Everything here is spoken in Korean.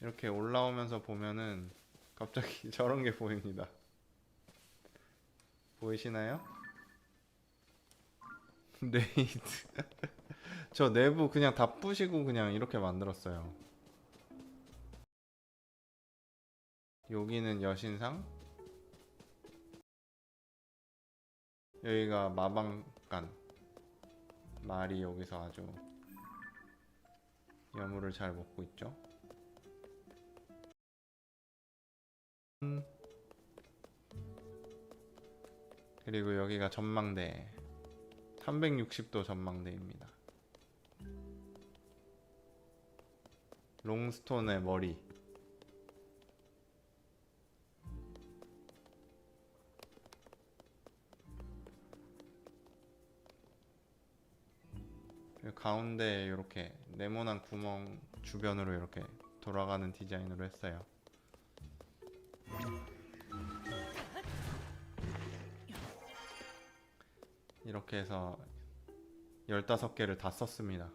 이렇게 올라오면서 보면은 갑자기 저런 게 보입니다. 보이시나요? 네이트. 저 내부 그냥 다 부시고 그냥 이렇게 만들었어요. 여기는 여신상. 여기가 마방간. 말이 여기서 아주 여물을 잘 먹고 있죠. 그리고 여기가 전망대 360도 전망대입니다. 롱스톤의 머리 가운데 이렇게 네모난 구멍 주변으로 이렇게 돌아가는 디자인으로 했어요. 이렇게 해서 15개를 다 썼습니다.